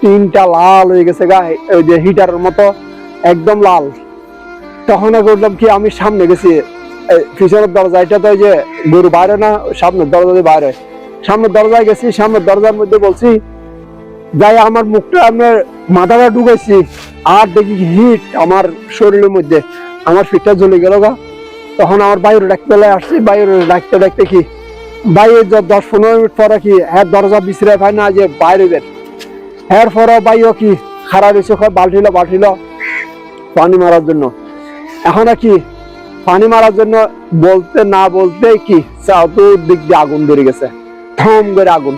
টিনটা লাল হয়ে গেছে গা ওই যে হিটারের মতো, একদম লাল। তখন করলাম কি আমি সামনে গেছি? পিছনের দরজা এটা তো যে গরু বাইরে না, সামনের দরজা দিয়ে বাইরে। সামনের দরজায় গেছি, সামনের দরজার মধ্যে বলছি, যাই, আমার মুখটা আমার মাথাটা ঢুকাইছি, আর দেখি হিট আমার শরীরের মধ্যে, আমার ফিটটা জ্বলে গেল গা। তখন আমার বাইরে ডাকতে আসছি বাইরে ডাকতে ডাকতে কি বাইরে দশ পনেরো মিনিট পরে কি হ্যাঁ দরজা বিছড়ে পায় না, যে বাইরে বের। হ্যাঁ পরে বাইও কি খারাপ এসে বালতিল বালতিল পানি মারার জন্য। এখন কি পানি মারার জন্য বলতে না বলতে কি চতুর্দিক দিয়ে আগুন ধরে গেছে থম করে আগুন।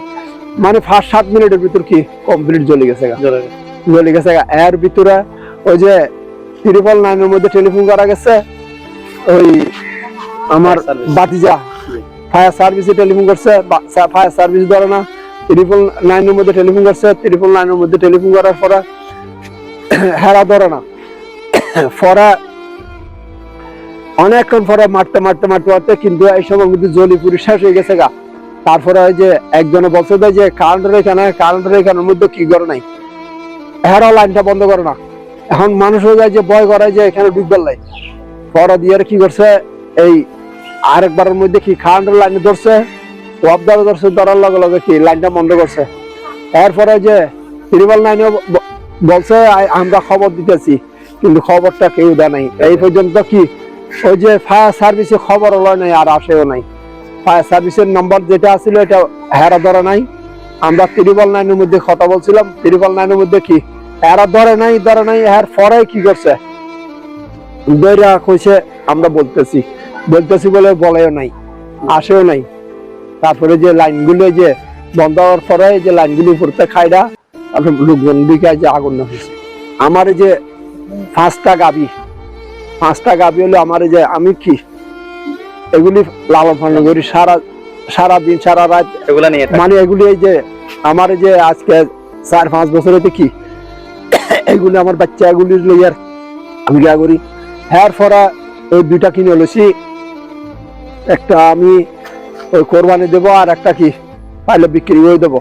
মানে ফার্স্ট সাত মিনিটের ভিতর কি কমপ্লিট জ্বলে গেছে জ্বলে গেছে। এর ভিতরে ওই যে ত্রিপল নাইনের মধ্যে টেলিফোন করা গেছে ওই আমার বাতিজা। ফায়ার সার্ভিসে টেলিফোন করছে ফায়ার সার্ভিস ধরে না। ত্রিপল নাইনের মধ্যে টেলিফোন করছে ত্রিপল নাইনের মধ্যে টেলিফোন করার পরে হেরা ধরে না। পরে অনেকক্ষণ পরে মারতে মারতে মারতে মারতে কিন্তু এই সময় মধ্যে জলি পুরি শেষ হয়ে গেছে গা। তারপরে ওই যে একজনে বলছে যে, কারেন্টের এখানে কারেন্টের এখানের মধ্যে কি করে নাই? হেরা লাইনটা বন্ধ করে না। এখন মানুষ হয়ে যায় যে ভয় করে যে এখানে ডুববার লাই পরে দিয়ে কি করছে এই আরেকবারের মধ্যে কি কারেন্টের লাইনে ধরছে ধরে ধরছে, ধরার লগে লগে কি, লাইনটা বন্ধ করছে। এরপরে যে ত্রিবল লাইনে বলছে আমরা খবর দিতেছি, কিন্তু খবরটা কেউ দেয় নাই। এই পর্যন্ত কি, ওই যে ফায়ার সার্ভিসে খবর হলো নাই, আর আসেও নাই। ফায়ার সার্ভিসের নম্বর যেটা আছিল, এটা হেরা ধরে নাই। আমরা ত্রিবল লাইনের মধ্যে কথা বলছিলাম, ত্রিবল লাইনের মধ্যে কি এরা ধরে নাই ধরে নাই, এর পরে কি করছে? দইরা কইছে, আমরা বলতেছি। বলতেছি বলে বলেও নাই, আসেও নাই। তারপরে যে লাইনগুলো যে বন্ধ হওয়ার পরে যে লাইনগুলো উপরতে খাইরা তারপরে লোকজন দিকে যে আগুন হয়েছে আমার যে পাঁচটা গাবি পাঁচটা গাবি হলো আমার যে আমি কি? এগুলি লালন পালন করি সারা সারা দিন সারা রাত। এগুলা নিয়ে মানে এগুলি এই যে আমার যে আজকে চার পাঁচ বছর হতে কি? এগুলি আমার বাচ্চা এগুলি লইয়ার আমি গিয়া করি। হ্যার ফরা ওই দুইটা কিনে লইছি। একটা আমি ওই কোরবানি দেব আর একটা কি পাইলে বিক্রি করে দেব।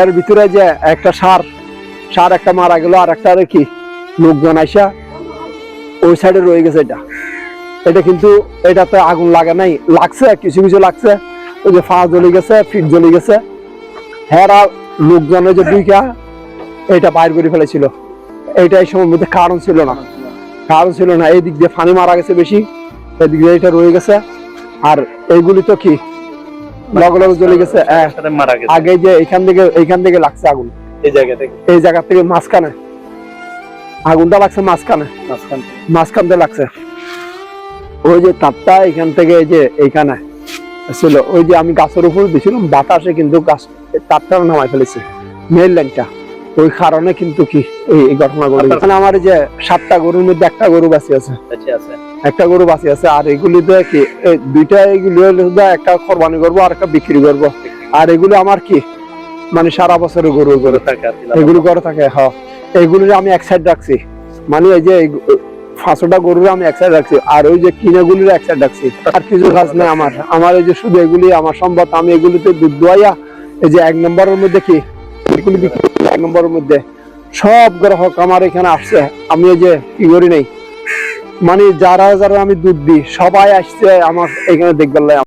এর ভিতরে যে একটা সার সার একটা মারা গেল আর একটা কি, লোকজন আইসা ওই সাইডে রয়ে গেছে এটা। এটা কিন্তু এটাতে আগুন লাগে নাই, লাগছে, কিছু কিছু লাগছে। ওই যে ফা জ্বলে গেছে, ফিট জ্বলে গেছে। হেরা লোকজনের যে দুইটা, এটা বাইর করে ফেলেছিল। এইটা এই সময়ের মধ্যে কারণ ছিল না। কারণ ছিল না, এই দিক দিয়ে ফানি মারা গেছে বেশি, এদিক দিয়ে এটা রয়ে গেছে। আর এইগুলি তো কি? লগে লগে জ্বলে গেছে হ্যাঁ, গেছে। আগে যে এখান থেকে এইখান থেকে লাগছে আগুন। এই জায়গা থেকে। এই জায়গা থেকে মাঝখানে। আগুনটা লাগছে মাঝখানে। লাগছে। ওই যে তারটা এখান থেকে এই যে এইখানে ছিল ওই যে আমি গাছের উপর দিছিলাম বাতাসে কিন্তু গাছ তারটা নামাই ফেলেছে মেইন লাইনটা ওই কারণে কিন্তু কি এই ঘটনা এখানে আমার যে সাতটা গরুর মধ্যে একটা গরু বাঁচি আছে। একটা গরু বাঁচি আছে আর এগুলি দিয়ে কি দুইটা এগুলি একটা কোরবানি করব আর একটা বিক্রি করব। আর এগুলো আমার কি মানে সারা বছরের গরু গরু গরু থাকে এগুলো করে থাকে হ্যাঁ। এগুলো আমি এক সাইড রাখছি। মানে এই যে পাঁচশোটা গরুর আমি এক সাইড রাখছি আর ওই যে কিনেগুলির এক সাইড রাখছি। আর কিছু কাজ নেই আমার। আমার এই যে শুধু এগুলি আমার সম্পদ আমি এগুলিতে দুধ দোয়াইয়া এই যে এক নম্বরের মধ্যে কি এগুলি বিক্রি করি এক নম্বরের মধ্যে সব গ্রাহক আমার এখানে আসছে। আমি যে কি করি নাই? মানে যারা যারা আমি দুধ দিই, সবাই আসছে আমার এখানে দেখবার